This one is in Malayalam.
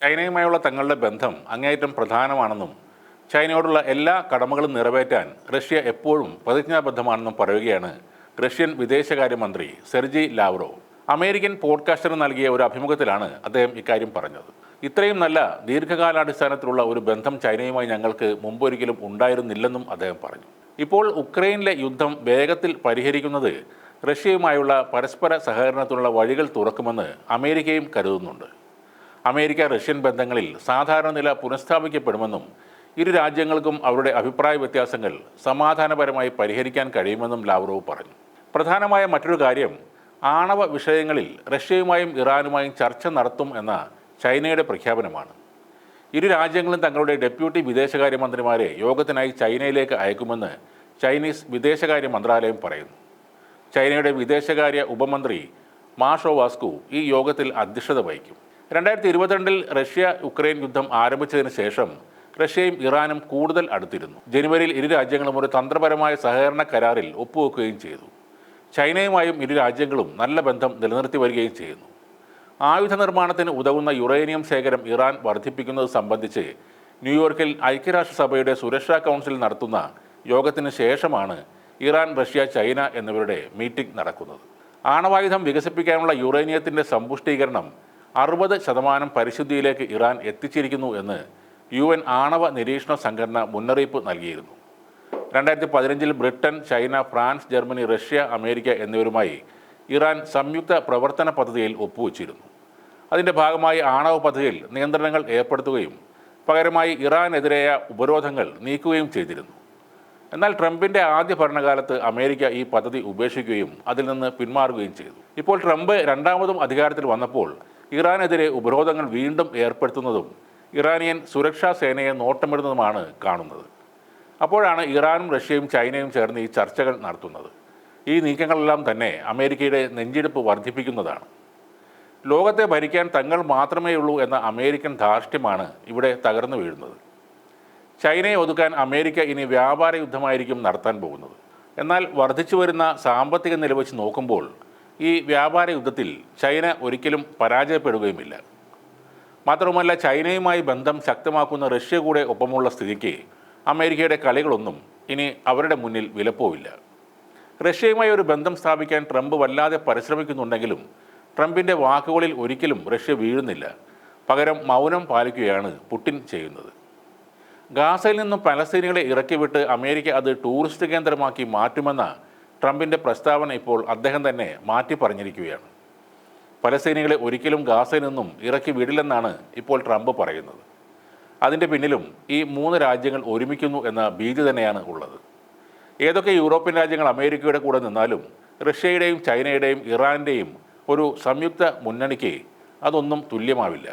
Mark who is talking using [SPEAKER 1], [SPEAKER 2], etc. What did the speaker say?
[SPEAKER 1] ചൈനയുമായുള്ള തങ്ങളുടെ ബന്ധം അങ്ങേയറ്റം പ്രധാനമാണെന്നും ചൈനയോടുള്ള എല്ലാ കടമകളും നിറവേറ്റാൻ റഷ്യ എപ്പോഴും പ്രതിജ്ഞാബദ്ധമാണെന്നും പറയുകയാണ് റഷ്യൻ വിദേശകാര്യമന്ത്രി സെർജി ലാവ്റോ. അമേരിക്കൻ പോഡ്കാസ്റ്ററിന് നൽകിയ ഒരു അഭിമുഖത്തിലാണ് അദ്ദേഹം ഇക്കാര്യം പറഞ്ഞത്. ഇത്രയും നല്ല ദീർഘകാലാടിസ്ഥാനത്തിലുള്ള ഒരു ബന്ധം ചൈനയുമായി ഞങ്ങൾക്ക് മുമ്പൊരിക്കലും ഉണ്ടായിരുന്നില്ലെന്നും അദ്ദേഹം പറഞ്ഞു. ഇപ്പോൾ ഉക്രൈനിലെ യുദ്ധം വേഗത്തിൽ പരിഹരിക്കുന്നത് റഷ്യയുമായുള്ള പരസ്പര സഹകരണത്തിനുള്ള വഴികൾ തുറക്കുമെന്ന് അമേരിക്കയും കരുതുന്നുണ്ട്. അമേരിക്ക റഷ്യൻ ബന്ധങ്ങളിൽ സാധാരണ നില പുനഃസ്ഥാപിക്കപ്പെടുമെന്നും ഇരു രാജ്യങ്ങൾക്കും അവരുടെ അഭിപ്രായ വ്യത്യാസങ്ങൾ സമാധാനപരമായി പരിഹരിക്കാൻ കഴിയുമെന്നും ലാവ്റോവ് പറഞ്ഞു. പ്രധാനമായ മറ്റൊരു കാര്യം ആണവ വിഷയങ്ങളിൽ റഷ്യയുമായും ഇറാനുമായും ചർച്ച നടത്തും എന്ന ചൈനയുടെ പ്രഖ്യാപനമാണ്. ഇരു രാജ്യങ്ങളും തങ്ങളുടെ ഡെപ്യൂട്ടി വിദേശകാര്യമന്ത്രിമാരെ യോഗത്തിനായി ചൈനയിലേക്ക് അയക്കുമെന്ന് ചൈനീസ് വിദേശകാര്യ മന്ത്രാലയം പറയുന്നു. ചൈനയുടെ വിദേശകാര്യ ഉപമന്ത്രി മാഷോ വാസ്കു ഈ യോഗത്തിൽ അധ്യക്ഷത വഹിക്കും. രണ്ടായിരത്തി ഇരുപത്തിരണ്ടിൽ റഷ്യ ഉക്രൈൻ യുദ്ധം ആരംഭിച്ചതിന് ശേഷം റഷ്യയും ഇറാനും കൂടുതൽ അടുത്തിരുന്നു. ജനുവരിയിൽ ഇരു രാജ്യങ്ങളും ഒരു തന്ത്രപരമായ സഹകരണ കരാറിൽ ഒപ്പുവെക്കുകയും ചെയ്തു. ചൈനയുമായും ഇരു രാജ്യങ്ങളും നല്ല ബന്ധം നിലനിർത്തി വരികയും ചെയ്യുന്നു. ആയുധ നിർമ്മാണത്തിന് ഉതകുന്ന യുറേനിയം ശേഖരം ഇറാൻ വർദ്ധിപ്പിക്കുന്നത് സംബന്ധിച്ച് ന്യൂയോർക്കിൽ ഐക്യരാഷ്ട്രസഭയുടെ സുരക്ഷാ കൗൺസിൽ നടത്തുന്ന യോഗത്തിന് ശേഷമാണ് ഇറാൻ റഷ്യ ചൈന എന്നിവരുടെ മീറ്റിംഗ് നടക്കുന്നത്. ആണവായുധം വികസിപ്പിക്കാനുള്ള യുറേനിയത്തിന്റെ സമ്പുഷ്ടീകരണം അറുപത് ശതമാനം പരിശുദ്ധിയിലേക്ക് ഇറാൻ എത്തിച്ചിരിക്കുന്നു എന്ന് യു എൻ ആണവ നിരീക്ഷണ സംഘടന മുന്നറിയിപ്പ് നൽകിയിരുന്നു. രണ്ടായിരത്തി പതിനഞ്ചിൽ Britain China France Germany Russia America എന്നിവരുമായി ഇറാൻ സംയുക്ത പ്രവർത്തന പദ്ധതിയിൽ ഒപ്പുവച്ചിരുന്നു. അതിന്റെ ഭാഗമായി ആണവ പദ്ധതിയിൽ നിയന്ത്രണങ്ങൾ ഏർപ്പെടുത്തുകയും പകരമായി ഇറാനെതിരായ ഉപരോധങ്ങൾ നീക്കുകയും ചെയ്തിരുന്നു. എന്നാൽ ട്രംപിന്റെ ആദ്യ ഭരണകാലത്ത് അമേരിക്ക ഈ പദ്ധതി ഉപേക്ഷിക്കുകയും അതിൽ നിന്ന് പിന്മാറുകയും ചെയ്തു. ഇപ്പോൾ ട്രംപ് രണ്ടാമതും അധികാരത്തിൽ വന്നപ്പോൾ ഇറാനെതിരെ ഉപരോധങ്ങൾ വീണ്ടും ഏർപ്പെടുത്തുന്നതും ഇറാനിയൻ സുരക്ഷാ സേനയെ നോട്ടമിടുന്നതുമാണ് കാണുന്നത്. അപ്പോഴാണ് ഇറാനും റഷ്യയും ചൈനയും ചേർന്ന് ഈ ചർച്ചകൾ നടത്തുന്നത്. ഈ നീക്കങ്ങളെല്ലാം തന്നെ അമേരിക്കയുടെ നെഞ്ചിടിപ്പ് വർദ്ധിപ്പിക്കുന്നതാണ്. ലോകത്തെ ഭരിക്കാൻ തങ്ങൾ മാത്രമേ ഉള്ളൂ എന്ന അമേരിക്കൻ ധാർഷ്ട്യമാണ് ഇവിടെ തകർന്നു വീഴുന്നത്. ചൈനയെ ഒതുക്കാൻ അമേരിക്ക ഇനി വ്യാപാര യുദ്ധമായിരിക്കും നടത്താൻ പോകുന്നത്. എന്നാൽ വർദ്ധിച്ചു വരുന്ന സാമ്പത്തിക നില വെച്ച് നോക്കുമ്പോൾ ഈ വ്യാപാര യുദ്ധത്തിൽ ചൈന ഒരിക്കലും പരാജയപ്പെടുകയുമില്ല. മാത്രവുമല്ല ചൈനയുമായി ബന്ധം ശക്തമാക്കുന്ന റഷ്യ കൂടെ ഒപ്പമുള്ള സ്ഥിതിക്ക് അമേരിക്കയുടെ കളികളൊന്നും ഇനി അവരുടെ മുന്നിൽ വിലപ്പോവില്ല. റഷ്യയുമായി ഒരു ബന്ധം സ്ഥാപിക്കാൻ ട്രംപ് വല്ലാതെ പരിശ്രമിക്കുന്നുണ്ടെങ്കിലും ട്രംപിന്റെ വാക്കുകളിൽ ഒരിക്കലും റഷ്യ വീഴുന്നില്ല. പകരം മൗനം പാലിക്കുകയാണ് പുടിൻ ചെയ്യുന്നത്. ഗാസയിൽ നിന്നും പലസ്തീനികളെ ഇറക്കിവിട്ട് അമേരിക്ക അത് ടൂറിസ്റ്റ് കേന്ദ്രമാക്കി മാറ്റുമെന്ന ട്രംപിന്റെ പ്രസ്താവന ഇപ്പോൾ അദ്ദേഹം തന്നെ മാറ്റി പറഞ്ഞിരിക്കുകയാണ്. പലസ്തീനികളെ ഒരിക്കലും ഗാസയിൽ നിന്നും ഇറക്കി വിടില്ലെന്നാണ് ഇപ്പോൾ ട്രംപ് പറയുന്നത്. അതിന്റെ പിന്നിലും ഈ മൂന്ന് രാജ്യങ്ങൾ ഒരുമിക്കുന്നു എന്ന ഭീതി തന്നെയാണ് ഉള്ളത്. ഏതൊക്കെ യൂറോപ്യൻ രാജ്യങ്ങൾ അമേരിക്കയുടെ കൂടെ നിന്നാലും റഷ്യയുടെയും ചൈനയുടെയും ഇറാന്റെയും ഒരു സംയുക്ത മുന്നണിക്ക് അതൊന്നും തുല്യമാവില്ല.